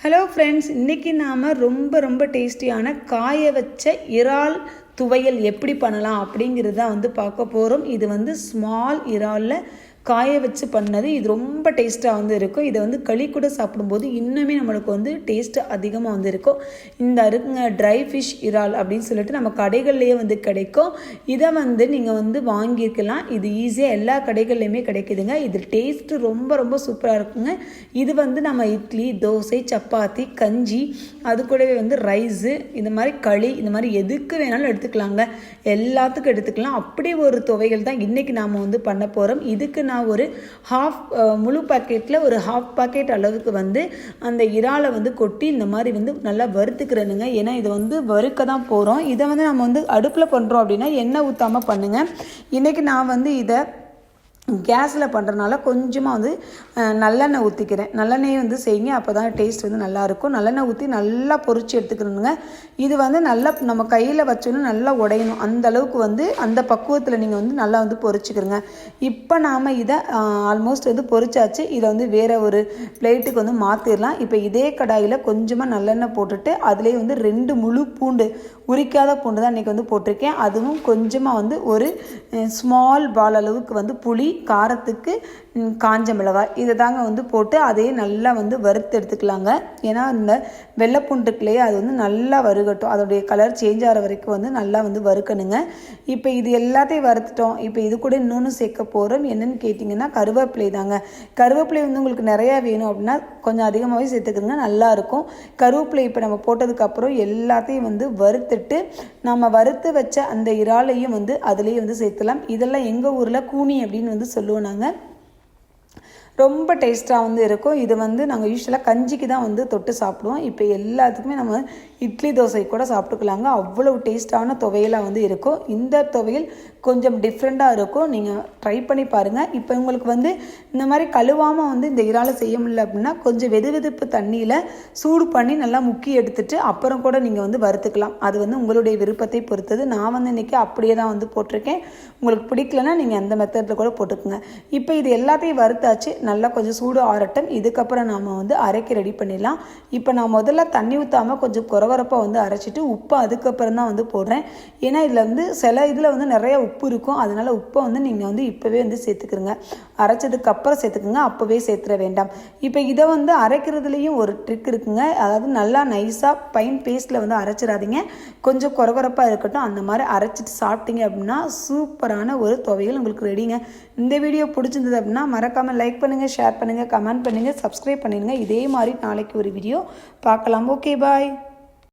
Hello friends இன்றைக்கி நாம் ரொம்ப ரொம்ப டேஸ்டியான காய வச்ச இறால் துவையல் எப்படி பண்ணலாம் அப்படிங்கிறது தான் வந்து பார்க்க போகிறோம் இது வந்து ஸ்மால் இறாலில் காய வச்சு பண்ணது இது ரொம்ப டேஸ்ட்டாக வந்து இருக்கும். இதை வந்து களி கூட சாப்பிடும்போது இன்னுமே நம்மளுக்கு வந்து டேஸ்ட்டு அதிகமாக வந்து இருக்கும். இந்த இருக்குங்க ட்ரை ஃபிஷ் இறால் அப்படின்னு சொல்லிட்டு நம்ம கடைகள்லேயே வந்து கிடைக்கும். இதை வந்து நீங்கள் வந்து வாங்கியிருக்கலாம். இது ஈஸியாக எல்லா கடைகள்லையுமே கிடைக்குதுங்க. இது டேஸ்ட்டு ரொம்ப ரொம்ப சூப்பராக இருக்குங்க. இது வந்து நம்ம இட்லி தோசை சப்பாத்தி கஞ்சி அது கூடவே வந்து ரைஸு இந்த மாதிரி களி இந்த மாதிரி எதுக்கு வேணாலும் எடுத்துக்கலாங்க. எல்லாத்துக்கும் எடுத்துக்கலாம். அப்படி ஒரு துவைகள் தான் இன்றைக்கி நாம் வந்து பண்ண போகிறோம் இதுக்கு நான் ஒரு ஹாஃப் முழு பாக்கெட்டில் ஒரு ஹாஃப் பாக்கெட் அளவுக்கு வந்து அந்த இறாலை வந்து கொட்டி இந்த மாதிரி வந்து நல்லா வறுத்துக்கிறேனுங்க. ஏன்னா இதை வந்து வறுக்க தான் போகிறோம் இதை வந்து நம்ம வந்து அடுப்பில் பண்ணுறோம் அப்படின்னா எண்ணெய் ஊற்றாமல் பண்ணுங்கள் இன்றைக்கி நான் வந்து இதை கேஸில் பண்ணுறனால கொஞ்சமாக வந்து நல்லெண்ணெய் ஊற்றிக்கிறேன் நல்லெண்ணெய் வந்து செய்யுங்க அப்போ தான் டேஸ்ட் வந்து நல்லாயிருக்கும் நல்லெண்ணெய் ஊற்றி நல்லா பொரிச்சு எடுத்துக்கணுங்க. இது வந்து நல்லா நம்ம கையில் வச்சோன்னு நல்லா உடையணும். அந்த அளவுக்கு வந்து அந்த பக்குவத்தில் நீங்கள் வந்து நல்லா வந்து பொரிச்சுக்கிறங்க. இப்போ நாம் இதை ஆல்மோஸ்ட் வந்து பொரிச்சாச்சு. இதை வந்து வேறு ஒரு பிளேட்டுக்கு வந்து மாற்றிடலாம் இப்போ இதே கடாயில் கொஞ்சமாக நல்லெண்ணெய் போட்டுட்டு அதுலேயே வந்து ரெண்டு முழு பூண்டு உரிக்காத பூண்டு தான் இன்றைக்கி வந்து போட்டிருக்கேன். அதுவும் கொஞ்சமாக வந்து ஒரு ஸ்மால் பால் அளவுக்கு வந்து புளி காரத்துக்கு காஞ்ச மிளகாய் இதை தாங்க வந்து போட்டு அதையே நல்லா வந்து வறுத்து எடுத்துக்கலாங்க. ஏன்னா இந்த வெள்ளைப்பூண்டுக்குள்ளேயே அது வந்து நல்லா வறுகட்டும். அதோடைய கலர் சேஞ்ச் ஆகிற வரைக்கும் வந்து நல்லா வந்து வறுக்கணுங்க. இப்போ இது எல்லாத்தையும் வறுத்துட்டோம். இப்போ இது கூட இன்னொன்று சேர்க்க போகிறோம் என்னன்னு கேட்டிங்கன்னா கருவேப்பிலை தாங்க. கருவேப்பிலை வந்து உங்களுக்கு நிறையா வேணும் அப்படின்னா கொஞ்சம் அதிகமாகவே சேர்த்துக்கிறங்க நல்லாயிருக்கும் கருவேப்பிலை இப்போ நம்ம போட்டதுக்கப்புறம் எல்லாத்தையும் வந்து வறுத்துட்டு நம்ம வறுத்து வச்ச அந்த இறாலையும் வந்து அதுலேயே வந்து சேர்த்துலாம். இதெல்லாம் எங்கள் ஊரில் கூனி அப்படின்னு வந்து சொல்லுவோம் நாங்கள் ரொம்ப டேஸ்ட்டாக வந்து இருக்கும். இது வந்து நாங்கள் யூஸ்வலாக கஞ்சிக்கு தான் வந்து தொட்டு சாப்பிடுவோம். இப்போ எல்லாத்துக்குமே நம்ம இட்லி தோசை கூட சாப்பிட்டுக்கலாங்க. அவ்வளோ டேஸ்ட்டான துவையலாக வந்து இருக்கும். இந்த துவையல் கொஞ்சம் டிஃப்ரெண்ட்டாக இருக்கும். நீங்கள் ட்ரை பண்ணி பாருங்கள் இப்போ உங்களுக்கு வந்து இந்த மாதிரி கழுவாமல் வந்து இந்த இறால் செய்ய முடியல அப்படின்னா கொஞ்சம் வெது வெதுப்பு தண்ணியில் சூடு பண்ணி நல்லா முக்கி எடுத்துட்டு அப்புறம் கூட நீங்கள் வந்து வறுத்துக்கலாம். அது வந்து உங்களுடைய விருப்பத்தை பொறுத்தது. நான் வந்து இன்றைக்கி அப்படியே தான் வந்து போட்டிருக்கேன். உங்களுக்கு பிடிக்கலன்னா நீங்கள் அந்த மெத்தடில் கூட போட்டுக்கோங்க. இப்போ இது எல்லாத்தையும் வறுத்து வறுத்தாச்சு நல்லா கொஞ்சம் சூடு ஆரட்டும் இதுக்கப்புறம் நாம் வந்து அரைக்க ரெடி பண்ணிடலாம். இப்போ நான் முதல்ல தண்ணி ஊற்றாமல் கொஞ்சம் குறவரப்பாக வந்து அரைச்சிட்டு உப்பு அதுக்கப்புறம் தான் வந்து போடுறேன். ஏன்னா இதில் வந்து சில இதில் வந்து நிறைய உப்பு இருக்கும். அதனால் உப்பை வந்து நீங்கள் வந்து இப்போவே வந்து சேர்த்துக்கிறங்க அரைச்சதுக்கப்புறம் சேர்த்துக்குங்க. அப்போவே சேர்த்துற வேண்டாம். இப்போ இதை வந்து அரைக்கிறதுலேயும் ஒரு ட்ரிக் இருக்குங்க. அதாவது நல்லா நைஸாக பைன் பேஸ்ட்டில் வந்து அரைச்சிடாதீங்க. கொஞ்சம் குறகுறப்பாக இருக்கட்டும். அந்த மாதிரி அரைச்சிட்டு சாப்பிட்டீங்க அப்படின்னா சூப்பரான ஒரு துவையல் உங்களுக்கு ரெடிங்க இந்த வீடியோ பிடிச்சிருந்தது அப்படின்னா மறக்காமல் லைக் பண்ணுங்கள் ஷேர் பண்ணுங்கள் கமெண்ட் பண்ணுங்கள் சப்ஸ்கிரைப் பண்ணிடுங்க. இதே மாதிரி நாளைக்கு ஒரு வீடியோ பார்க்கலாம். Okay bye